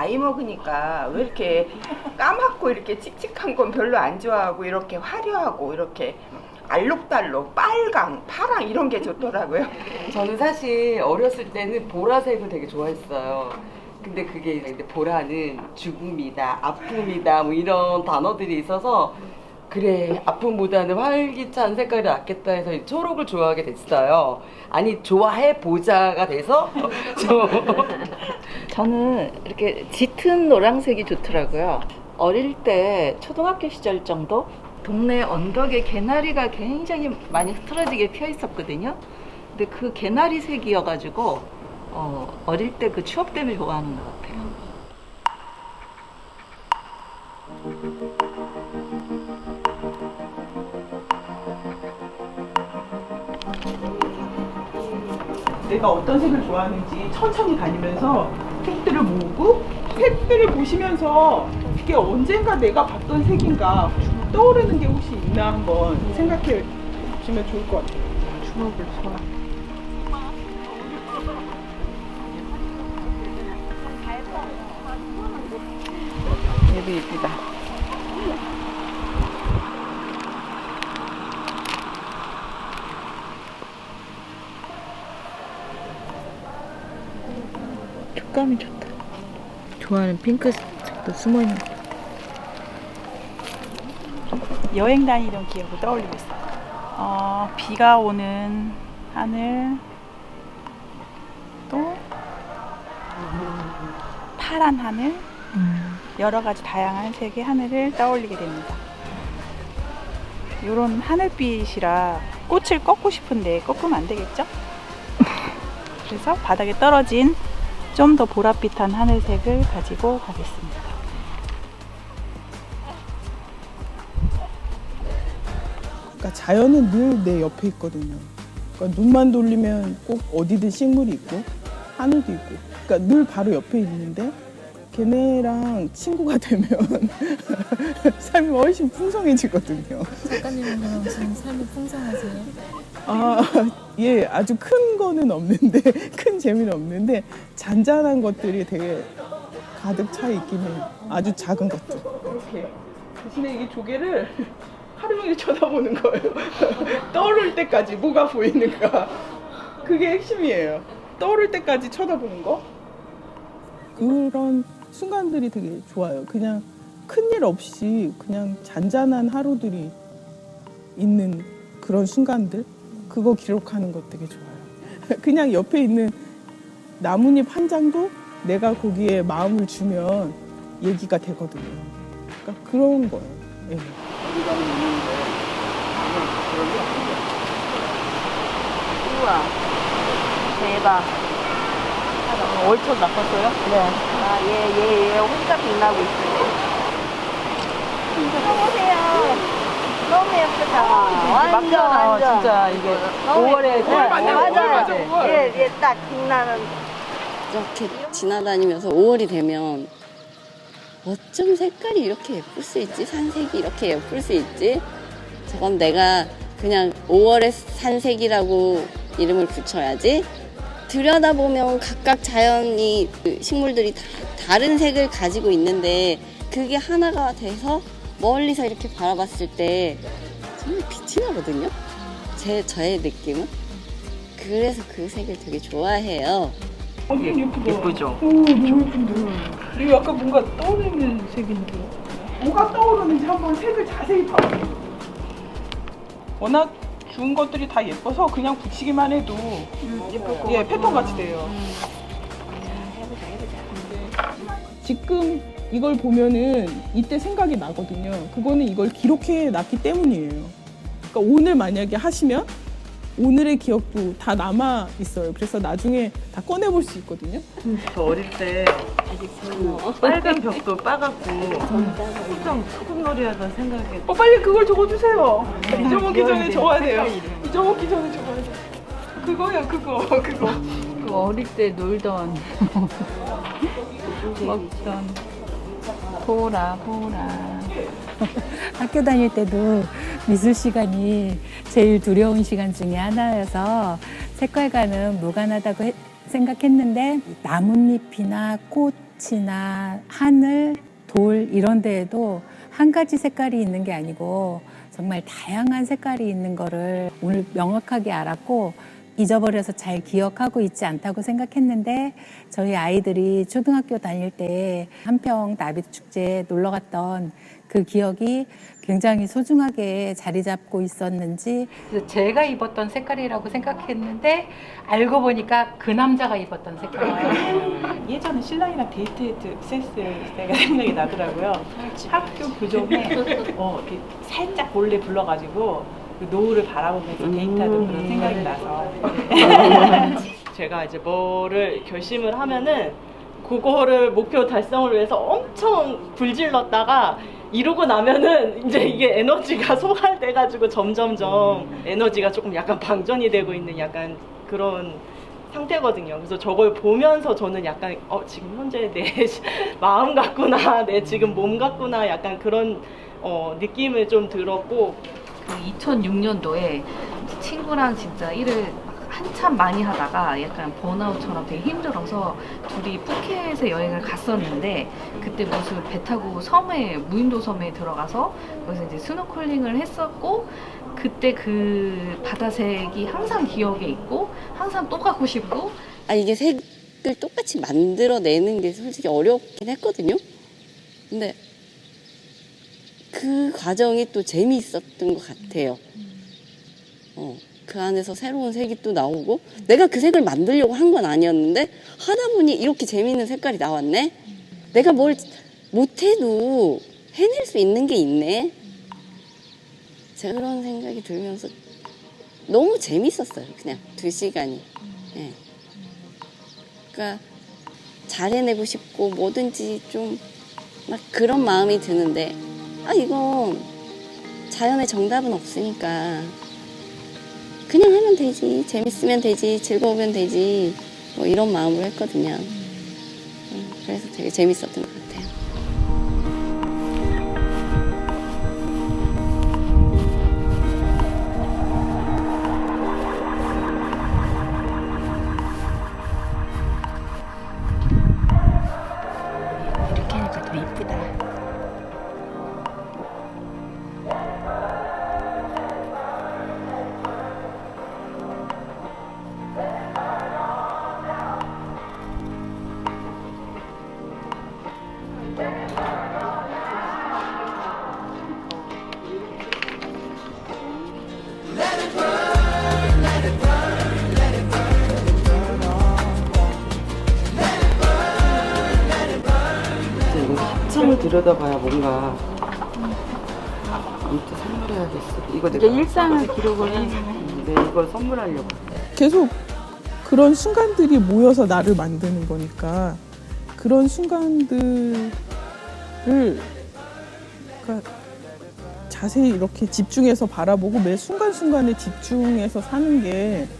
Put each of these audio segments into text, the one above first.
나이 먹으니까 왜 이렇게 까맣고 이렇게 칙칙한 건 별로 안 좋아하고 이렇게 화려하고 이렇게 알록달록 빨강, 파랑 이런 게 좋더라고요. 저는 사실 어렸을 때는 보라색을 되게 좋아했어요. 근데 그게 이제 보라는 죽음이다, 아픔이다, 뭐 이런 단어들이 있어서 그래 아픔보다는 활기찬 색깔이 낫겠다 해서 이 초록을 좋아하게 됐어요. 아니 좋아해 보자가 돼서 저 저는 이렇게 짙은 노란색이 좋더라고요. 어릴 때 초등학교 시절 정도 동네 언덕에 개나리가 굉장히 많이 흐트러지게 피어 있었거든요. 근데 그 개나리 색이어가지고 어, 어릴 때 그 추억 때문에 좋아하는 것 같아요. 내가 어떤 색을 좋아하는지 천천히 다니면서 색들을 모으고 색들을 보시면서 이게 언젠가 내가 봤던 색인가 떠오르는 게 혹시 있나 한번 생각해 보시면 좋을 것 같아요. 추억을 좋아. 얘도 예쁘다. 촉감이 좋다. 좋아하는 핑크색도 숨어 있는. 여행 다니던 기억을 떠올리고 있어요. 어, 비가 오는 하늘, 또 파란 하늘, 여러 가지 다양한 색의 하늘을 떠올리게 됩니다. 이런 하늘빛이라 꽃을 꺾고 싶은데 꺾으면 안 되겠죠? 그래서 바닥에 떨어진 좀 더 보랏빛한 하늘색을 가지고 가겠습니다. 그러니까 자연은 늘 내 옆에 있거든요. 그러니까 눈만 돌리면 꼭 어디든 식물이 있고 하늘도 있고. 그러니까 늘 바로 옆에 있는데 걔네랑 친구가 되면 삶이 훨씬 풍성해지거든요. 작가님은 지금 삶이 풍성하세요? 아, 예, 아주 큰 거는 없는데, 큰 재미는 없는데, 잔잔한 것들이 되게 가득 차 있긴 해요. 아주 작은 것들. 이렇게. 대신에 이게 조개를 하루 종일 쳐다보는 거예요. 떠오를 때까지 뭐가 보이는가. 그게 핵심이에요. 떠오를 때까지 쳐다보는 거. 그런 순간들이 되게 좋아요. 그냥 큰일 없이 그냥 잔잔한 하루들이 있는 그런 순간들. 그거 기록하는 것 되게 좋아요. 그냥 옆에 있는 나뭇잎 한 장도 내가 거기에 마음을 주면 얘기가 되거든요. 그러니까 그런 거예요. 예. 우와, 대박. 월초 낚았어요? 네. 아, 얘, 얘, 얘 혼자 빛나고 있어요. 보세요. 너무 예쁘다. 완전, 완전. 진짜 이게 너무 5월에 예쁘다. 네, 맞아요. 맞아요. 오월, 오월. 얘, 얘딱 빛나는. 이렇게 지나다니면서 5월이 되면 어쩜 색깔이 이렇게 예쁠 수 있지? 산색이 이렇게 예쁠 수 있지? 저건 내가 그냥 5월의 산색이라고 이름을 붙여야지. 들여다보면 각각 자연이 그 식물들이 다 다른 색을 가지고 있는데 그게 하나가 돼서 멀리서 이렇게 바라봤을 때 정말 빛이 나거든요. 제 저의 느낌은. 그래서 그 색을 되게 좋아해요. 어, 예쁘다. 예쁘죠? 오, 너무 예쁜데. 이거 약간 뭔가 떠오르는 색인데. 뭐가 떠오르는지 한번 색을 자세히 봐보세요. 워낙 주운 것들이 다 예뻐서 그냥 붙이기만 해도 예, 패턴 같이 돼요. 지금 이걸 보면은 이때 생각이 나거든요. 그거는 이걸 기록해 놨기 때문이에요. 그러니까 오늘 만약에 하시면 오늘의 기억도 다 남아 있어요. 그래서 나중에 다 꺼내 볼 수 있거든요. 저 어릴 때 그 빨간 벽돌 빠갖고 소금 소금놀이 하던 생각에 어, 빨리 그걸 적어주세요. 잊어먹기 전에 적어야 돼요. 잊어먹기 전에 적어야 돼요. 그거야, 그거, 그거. 그 어릴 때 놀던, 먹던, 보라, 보라. 학교 다닐 때도 미술 시간이 제일 두려운 시간 중에 하나여서 색깔과는 무관하다고 해- 생각했는데 나뭇잎이나 꽃, 꽃이나 하늘, 돌 이런 데에도 한 가지 색깔이 있는 게 아니고 정말 다양한 색깔이 있는 거를 오늘 명확하게 알았고 잊어버려서 잘 기억하고 있지 않다고 생각했는데 저희 아이들이 초등학교 다닐 때 한평 나비 축제에 놀러 갔던 그 기억이 굉장히 소중하게 자리 잡고 있었는지 그래서 제가 입었던 색깔이라고 생각했는데 알고 보니까 그 남자가 입었던 색깔이에요. 예전에 신랑이랑 데이트했을 때가 생각이 나더라고요. 학교 부종에 어, 이렇게 살짝 몰래 불러가지고 그 노을을 바라보면서 데이트하던 그런 생각이 제가 이제 뭐를 결심을 하면은 그거를 목표 달성을 위해서 엄청 불질렀다가 이루고 나면은 이제 이게 에너지가 소갈돼 가지고 점점점 에너지가 조금 약간 방전이 되고 있는 약간 그런 상태거든요. 그래서 저걸 보면서 저는 약간 어 지금 현재 내 마음 같구나, 내 지금 몸 같구나, 약간 그런 어 느낌을 좀 들었고 그 2006년도에 친구랑 진짜 일을 막 한참 많이 하다가 약간 번아웃처럼 되게 힘들어서 둘이 푸켓에 여행을 갔었는데 그때 무슨 배 타고 섬에 무인도 섬에 들어가서 거기서 이제 스노클링을 했었고 그때 그 바다색이 항상 기억에 있고 항상 또 가고 싶고 아 이게 색을 똑같이 만들어내는 게 솔직히 어렵긴 했거든요. 근데 그 과정이 또 재미있었던 것 같아요. 어, 그 안에서 새로운 색이 또 나오고 내가 그 색을 만들려고 한 건 아니었는데 하다 보니 이렇게 재미있는 색깔이 나왔네. 내가 뭘 못해도 해낼 수 있는 게 있네. 제가 그런 생각이 들면서 너무 재밌었어요. 그냥 두 시간이. 예. 그러니까 잘 해내고 싶고 뭐든지 좀 막 그런 마음이 드는데 아 이건 자연의 정답은 없으니까 그냥 하면 되지 재밌으면 되지 즐거우면 되지 뭐 이런 마음으로 했거든요. 음, 그래서 되게 재밌었던 것 같아요. 들여다봐야 뭔가 아무튼 선물해야겠어. 이거 내가 일상을 기록을 해. 네, 이걸 선물하려고. 계속 그런 순간들이 모여서 나를 만드는 거니까 그런 순간들을 그러니까 자세히 이렇게 집중해서 바라보고 매 순간순간에 집중해서 사는 게 어,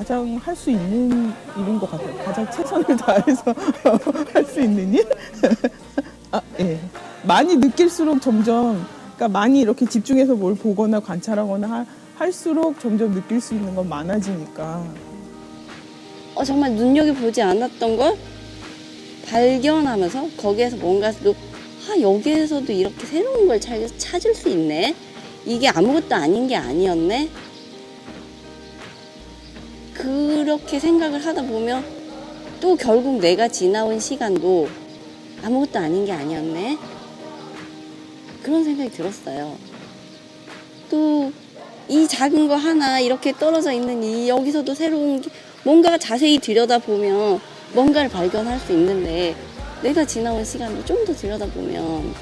가장 할수 있는 일인 것 같아요. 가장 최선을 다해서 할 수 있는 일? 아, 예. 많이 느낄수록 점점, 그러니까 많이 이렇게 집중해서 뭘 보거나 관찰하거나 하- 할수록 점점 느낄 수 있는 건 많아지니까. 어, 정말 눈여겨보지 않았던 걸 발견하면서 거기에서 뭔가 또, 아, 여기에서도 이렇게 새로운 걸 찾, 찾을 수 있네. 이게 아무것도 아닌 게 아니었네. 그렇게 생각을 하다 보면 또 결국 내가 지나온 시간도 아무것도 아닌 게 아니었네. 그런 생각이 들었어요. 또 이 작은 거 하나 이렇게 떨어져 있는 이 여기서도 새로운 게 뭔가 자세히 들여다보면 뭔가를 발견할 수 있는데 내가 지나온 시간도 좀 더 들여다보면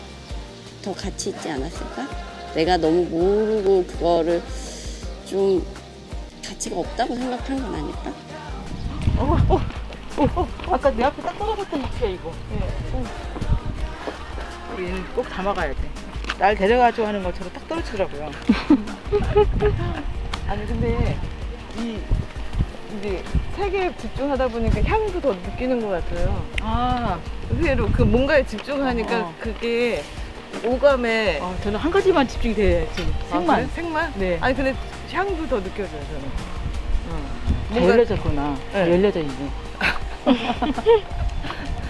더 가치 있지 않았을까? 내가 너무 모르고 그거를 좀 가치가 없다고 생각한 건 아닐까? 아까 내 앞에 딱 떨어졌던 것이야 이거. 우리는 꼭 담아가야 돼. 날 데려가줘 하는 것처럼 딱 떨어지더라고요. 아니 근데 이 이제 색에 집중하다 보니까 향도 더 느끼는 것 같아요. 아, 의외로 그 뭔가에 집중하니까 어. 그게 오감에 어, 저는 한 가지만 집중이 돼 지금 아. 그래? 색만? 네. 아니 근데 향도 더 느껴져요 저는. 어. 다 열려졌구나. 다 네. 열려져 있네.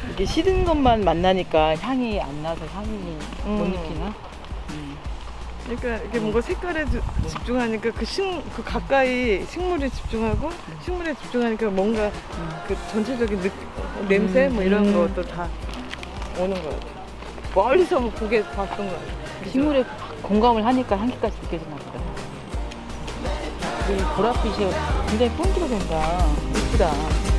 이렇게 시든 것만 만나니까 향이 안 나서 향이 못 음. 느끼나? 그러니까 이게 뭔가 색깔에 주- 집중하니까 그 식, 그 가까이 식물에 집중하고 식물에 집중하니까 뭔가 그 전체적인 느, 냄새 뭐 이런 음. 것도 다 오는 것 같아요. 멀리서 뭐 보게 봤던 것 같아요. 식물에 공감을 하니까 향기까지 느껴지나 보다. 이 보랏빛이 굉장히 포인트가 된다. 예쁘다.